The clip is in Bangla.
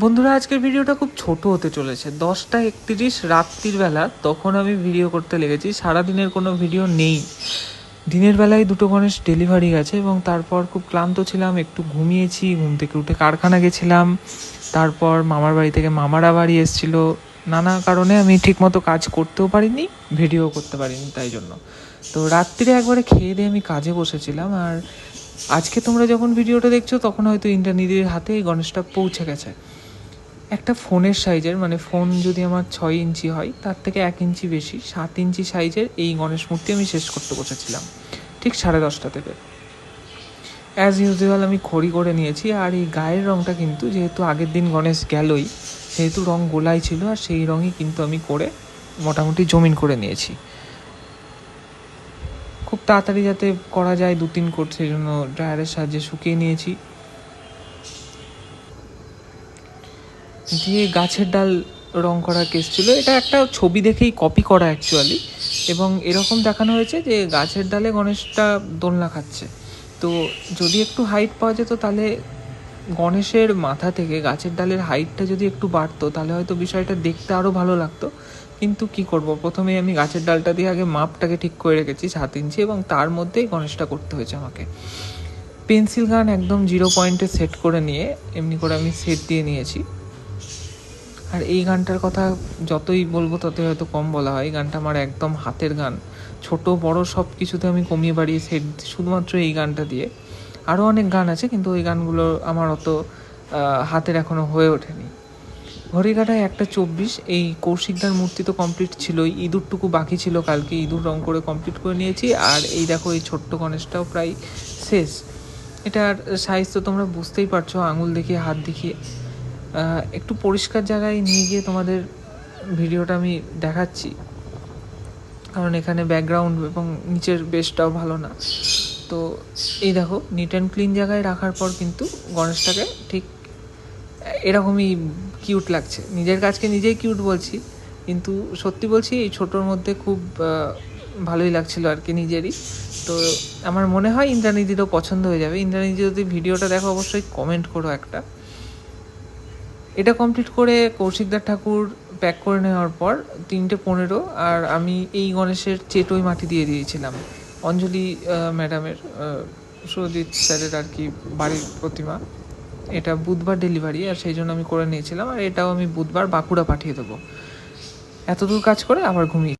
বন্ধুরা, আজকের ভিডিওটা খুব ছোট হতে চলেছে। দশটা একত্রিশ, রাত্রির বেলা। তখন আমি ভিডিও করতে লেগেছি। সারাদিনের কোনো ভিডিও নেই। দিনের বেলায় দুটো গণেশ ডেলিভারি গেছে এবং তারপর খুব ক্লান্ত ছিলাম, একটু ঘুমিয়েছি, ঘুম থেকে উঠে কারখানা গেছিলাম। তারপর মামার বাড়ি থেকে মামারা বাড়ি এসেছিল। নানা কারণে আমি ঠিকমতো কাজ করতেও পারিনি ভিডিও করতে পারিনি তাই জন্য। তো রাত্রিরে একবারে খেয়ে দিয়ে আমি কাজে বসেছিলাম। আর আজকে তোমরা যখন ভিডিওটা দেখছ, তখন হয়তো ইন্টারনেটের হাতে এই গণেশটা পৌঁছে গেছে। একটা ফোনের সাইজের মানে ফোন যদি আমার ছয় ইঞ্চি হয়, তার থেকে এক ইঞ্চি বেশি, সাত ইঞ্চি সাইজের এই গণেশ মূর্তি আমি শেষ করতে বসেছিলাম, ঠিক সাড়ে দশটা থেকে। অ্যাজ ইউজুয়াল আমি খড়ি করে নিয়েছি, আর এই গায়ের রঙটা কিন্তু যেহেতু আগের দিন গণেশ গেলই, সেহেতু রং গোলাই ছিল, আর সেই রঙই কিন্তু আমি করে মোটামুটি জমিন করে নিয়েছি। খুব তাড়াতাড়ি যাতে করা যায় দু তিন কোট, সেই জন্য ড্রায়ারের সাহায্যে শুকিয়ে নিয়েছি। দিয়ে গাছের ডাল রং করার কেস ছিল, এটা একটা ছবি দেখেই কপি করা অ্যাকচুয়ালি এবং এরকম দেখানো হয়েছে যে গাছের ডালে গণেশটা দোলনা খাচ্ছে। তো যদি একটু হাইট পাওয়া যেত তাহলে গণেশের মাথা থেকে গাছের ডালের হাইটটা যদি একটু বাড়তো, তাহলে হয়তো বিষয়টা দেখতে আরও ভালো লাগতো। কিন্তু কি করব? প্রথমে আমি গাছের ডালটা দিয়ে আগে মাপটাকে ঠিক করে রেখেছি সাত ইঞ্চি, এবং তার মধ্যেই গণেশটা করতে হয়েছে আমাকে। পেন্সিল গান একদম জিরো পয়েন্টে সেট করে নিয়ে, এমনি করে আমি সেট দিয়ে নিয়েছি। আর এই গানটার কথা যতই বলব, ততই হয়তো কম বলা হয়। এই গানটা আমার একদম হাতের গান। ছোট, বড় সব কিছুতে আমি কমিয়ে বাড়িয়ে সেট, শুধুমাত্র এই গানটা দিয়ে। আরও অনেক গান আছে, কিন্তু ওই গানগুলো আমার অত হাতের এখনও হয়ে ওঠেনি। ঘড়িঘাটায় একটা চব্বিশ, এই কৌশিকদার মূর্তি তো কমপ্লিট ছিলই। ইঁদুরটুকু বাকি ছিল কালকে, ইঁদুর রং করে কমপ্লিট করে নিয়েছি। আর এই দেখো, এই ছোট্ট গণেশটাও প্রায় শেষ। এটার সাইজ তো তোমরা বুঝতেই পারছ, আঙুল দেখিয়ে, হাত দেখিয়ে। একটু পরিষ্কার জায়গায় নিয়ে গিয়ে তোমাদের ভিডিওটা আমি দেখাচ্ছি। কারণ এখানে ব্যাকগ্রাউন্ড এবং নিচের বেসটাও ভালো না। তো এই দেখো নিট অ্যান্ড ক্লিন জায়গায় রাখার পর কিন্তু গণেশটাকে ঠিক এরকমই কিউট লাগছে। নিজের কাজকে নিজেই কিউট বলছি, কিন্তু সত্যি বলছি এই ছোটোর মধ্যে খুব ভালোই লাগছিল আর কি নিজেরই। তো আমার মনে হয় ইন্দ্রানিদিরও পছন্দ হয়ে যাবে। ইন্দ্রানিদি যদি ভিডিওটা দেখো, অবশ্যই কমেন্ট করো একটা। এটা কমপ্লিট করে কৌশিকদার ঠাকুর প্যাক করে নেওয়ার পর তিনটে পনেরো আর আমি এই গণেশের চেটোই মাটি দিয়ে দিয়েছিলাম। অঞ্জলি ম্যাডামের সুরজিৎ স্যারের আর কি বাড়ির প্রতিমা। এটা বুধবার ডেলিভারি আর সেই জন্য আমি করে নিয়েছিলাম আর এটাও আমি বুধবার বাঁকুড়া পাঠিয়ে দেবো। এতদূর কাজ করে আবার ঘুমিয়ে